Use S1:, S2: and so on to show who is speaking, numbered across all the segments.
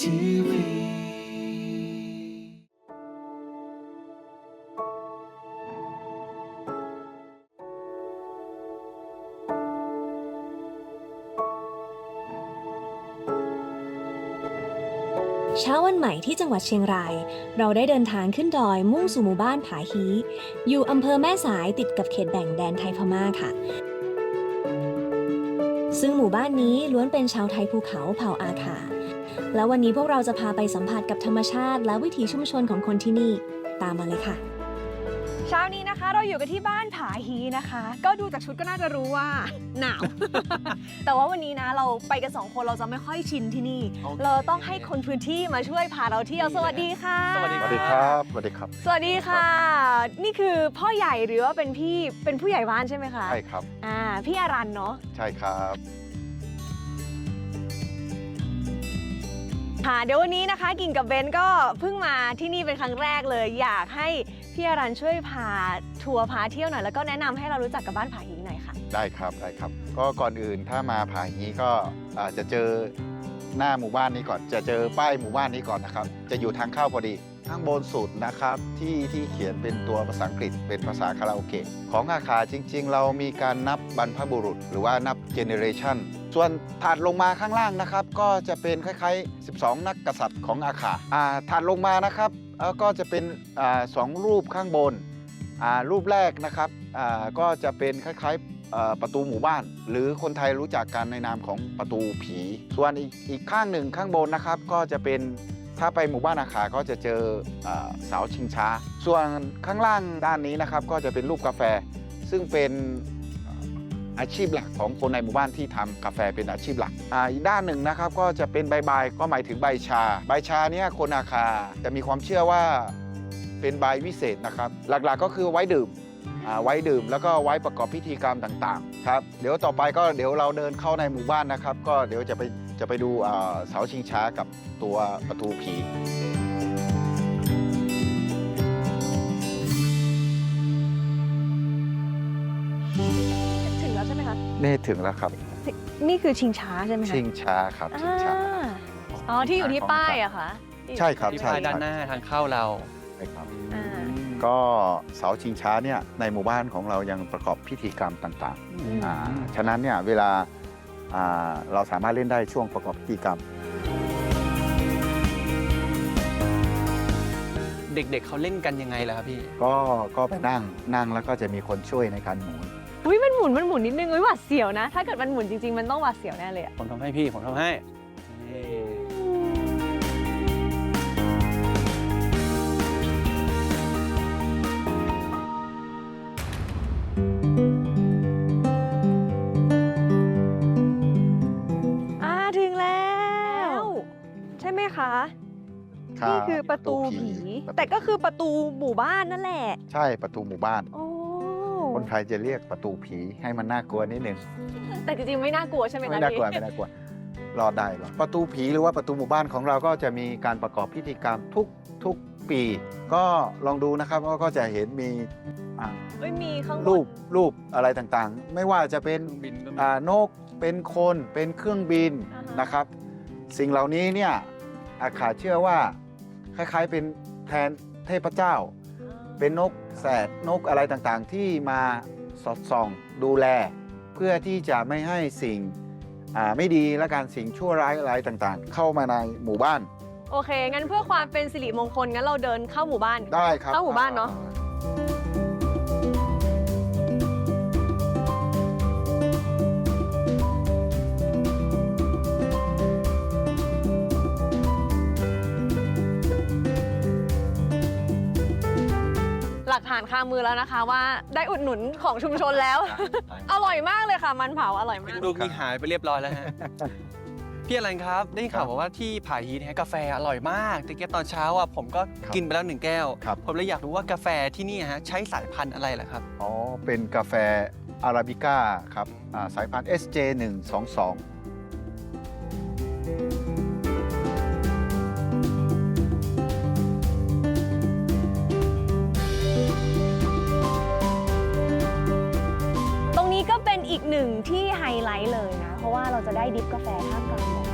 S1: ทีวี
S2: เช้าวันใหม่ที่จังหวัดเชียงราย เราได้เดินทางขึ้นดอยมุ่งสู่หมู่บ้านผาฮีอยู่อำเภอแม่สายติดกับเขตแบ่งแดนไทยพม่าค่ะ ซึ่งหมู่บ้านนี้ล้วนเป็นชาวไทยภูเขาเผ่าอาขาแล้ววันนี้พวกเราจะพาไปสัมผัสกับธรรมชาติ และวิถีชุมชนของคนที่นี่ ตามมาเลยค่ะ
S3: เช้านี้นะคะ เราอยู่กันที่บ้านผาฮีนะคะ ก็ดูจากชุดก็น่าจะรู้ว่าหนาว แต่ว่าวันนี้นะเราไปกันสองคนเราจะไม่ค่อยชินที่นี่เราต้องให้คนพื้นที่มาช่วยพาเราเที่ยวสวัสดีค่ะ
S4: สวัสดี
S5: สวัสดีครับสวัสดีครับ
S3: สวัสดีค่ะ นี่คือพ่อใหญ่หรือว่าเป็นพี่เป็นผู้ใหญ่บ้านใช่ไหมคะ
S5: ใช่ครับ
S3: อ่าพี่อารันเนาะ
S5: ใช่ครับ
S3: ค่ะเดี๋ยววันนี้นะคะ กิ่งกับเบนก็เพิ่งมาที่นี่เป็นครั้งแรกเลย อยากให้ พี่อารันช่วยพาทัวร์พาเที่ยวหน่อยแล้วก็แนะนำให้เรารู้จักกับบ้านผาฮีหน่อยค่ะ
S5: ได้ครับได้ครับ ก็ก่อนอื่นถ้ามาผาฮีก็อ่าจะเจอหน้าหมู่บ้านนี้ก่อน จะเจอป้ายหมู่บ้านนี้ก่อนนะครับ จะอยู่ทางเข้าพอดี ข้างบนสุดนะครับที่ที่เขียนเป็นตัวภาษาอังกฤษ เป็นภาษาคาราโอเกะของอาคาจริง ๆ เรามีการนับบรรพบุรุษ หรือว่านับเจเนเรชันส่วนถัดลงมาข้างล่างนะครับ ก็จะเป็นคล้ายๆ 12 นักกษัตริย์ของอาคาอ่าถัดลงมานะครับก็จะเป็นอาสองรูปข้างบนอ่ารูปแรกนะครับอ่าก็จะเป็นคล้ายๆประตูหมู่บ้าน หรือคนไทยรู้จักกันในนามของประตูผี ส่วนอีกอีกข้างหนึ่งข้างบนนะครับก็จะเป็น ถ้าไปหมู่บ้านอาขาก็จะเจออ่าเสาชิงช้า ส่วนข้างล่างด้านนี้นะครับก็จะเป็นรูปกาแฟ ซึ่งเป็นอาชีพหลักของคนในหมู่บ้านที่ทำกาแฟเป็นอาชีพหลักออีกด้านหนึ่งนะครับก็จะเป็นใบใบก็หมายถึงใบชา ใบชาเนี่ยคนอาคาจะมีความเชื่อว่าเป็นใบวิเศษนะครับ หลักๆก็คือไว้ดื่มไว้ดื่มแล้วก็ไว้ประกอบพิธีกรรมต่างๆครับเดี๋ยวต่อไปก็เดี๋ยวเราเดินเข้าในหมู่บ้านนะครับ ก็เดี๋ยวจะไป จะไปดูอ่าเสาชิงช้ากับตัวประตูผี
S3: ถึงแล้วใช่ไหมคะ
S5: นี่ถึงแล้วครับ
S3: นี่คือชิงช้าใช่ไหมคะ
S5: ชิงช้าครับชิงช้า
S3: อ่าอ๋อที่อยู่ที่ป้ายอะค่ะ
S5: ใช่ครับ
S4: ที่
S5: ใช่
S4: พายด้านหน้าทางเข้าเรา
S5: ใช่ครับ
S3: อ่า
S5: ก็เสาชิงช้าเนี่ยในหมู่บ้านของเรายังประกอบพิธีกรรมต่างๆอ่าฉะนั้นเนี่ยเวลาอ่า เราสามารถเล่นได้ช่วงประกอบพิธีกรรม
S4: เด็กๆเขาเล่นกันยังไงล่ะครับพี่
S5: ก็ก็ไปนั่งนั่งแล้วก็จะมีคนช่วยในการหมุน
S3: อุ้ยมันหมุนมันหมุนนิดนึงอุ้ยหวาดเสียวนะ ถ้าเกิดมันหมุนจริงๆ มันต้องหวาดเสียวแน่เลยอะ
S4: ผมทำให้พี่ผมทำให้นี่
S3: นี่คือประตูผี
S5: ประ
S3: แต่ก็คือประตูหมู่บ้านนั่นแหละ
S5: ใช่ประตูหมู่บ้าน
S3: โอ้
S5: คนไทยจะเรียกประตูผีให้มันน่ากลัวนิดนึง
S3: แต่จริงๆไม่น่ากลัวใช่ไหมคะ
S5: ไม่น่ากลัว
S3: พี่
S5: ไม่น่ากลัว รอดได้หรอ ประตูผีหรือว่าประตูหมู่บ้านของเราก็จะมีการประกอบพิธีกรรมทุกทุกปี ก็ลองดูนะครับว่าก็จะเห็นมีอ่า
S3: เอ้ยมีข้างบน
S5: รูปรูปอะไรต่างๆ ไม่ว่าจะเป็น
S4: บินก็มี
S5: อ่านกเป็นคนเป็นเครื่องบิน
S3: อ่าฮะ
S5: นะครับ สิ่งเหล่านี้เนี่ยอาขาเชื่อว่า คล้ายๆ เป็นแทนเทพเจ้า เป็นนกแสดนกอะไรต่างๆ ที่มาสอดส่องดูแล เพื่อที่จะไม่ให้สิ่งอ่าไม่ดีและการสิ่งชั่วร้ายอะไรต่างๆ เข้ามาในหมู่บ้าน
S3: โอเค งั้นเพื่อความเป็นสิริมงคลงั้นเราเดินเข้าหมู่บ้าน
S5: ได้ครับ
S3: เข้าหมู่บ้านเนอะ ลักฐานคามือแล้วนะคะ ว่าได้อุดหนุนของชุมชนแล้ว อร่อยมากเลยค่ะ มันเผาอร่อยมาก
S4: ลูกนี่หายไปเรียบร้อยแล้วฮะ พี่อลันครับ ได้ข่าวมาว่าที่ผาฮีเนี่ยกาแฟอร่อยมากแต่แกตอนเช้าอะผมก็
S5: ครับ
S4: กินไปแล้วหนึ่งแก้ว
S5: ครับ
S4: ผมเลยอยากรู้ว่ากาแฟที่นี่ฮะใช้สายพันธุ์อะไรล่ะครับ
S5: อ๋อ เป็นกาแฟอาราบิก้าครับอ่าสายพันธุ์ SJ 1 2 2
S3: อีกหนึ่งที่ไฮไลท์เลยนะ เพราะว่าเราจะได้ดิฟกาแฟท่ามกลางหมอก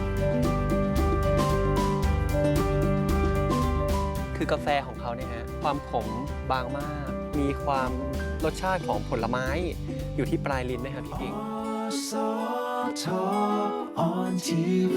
S4: คือกาแฟของเขาเนี่ยฮะความขมบางมาก มีความรสชาติของผลไม้อยู่ที่ปลายลิ้นนะครับพี่กิ่ง
S3: on TV.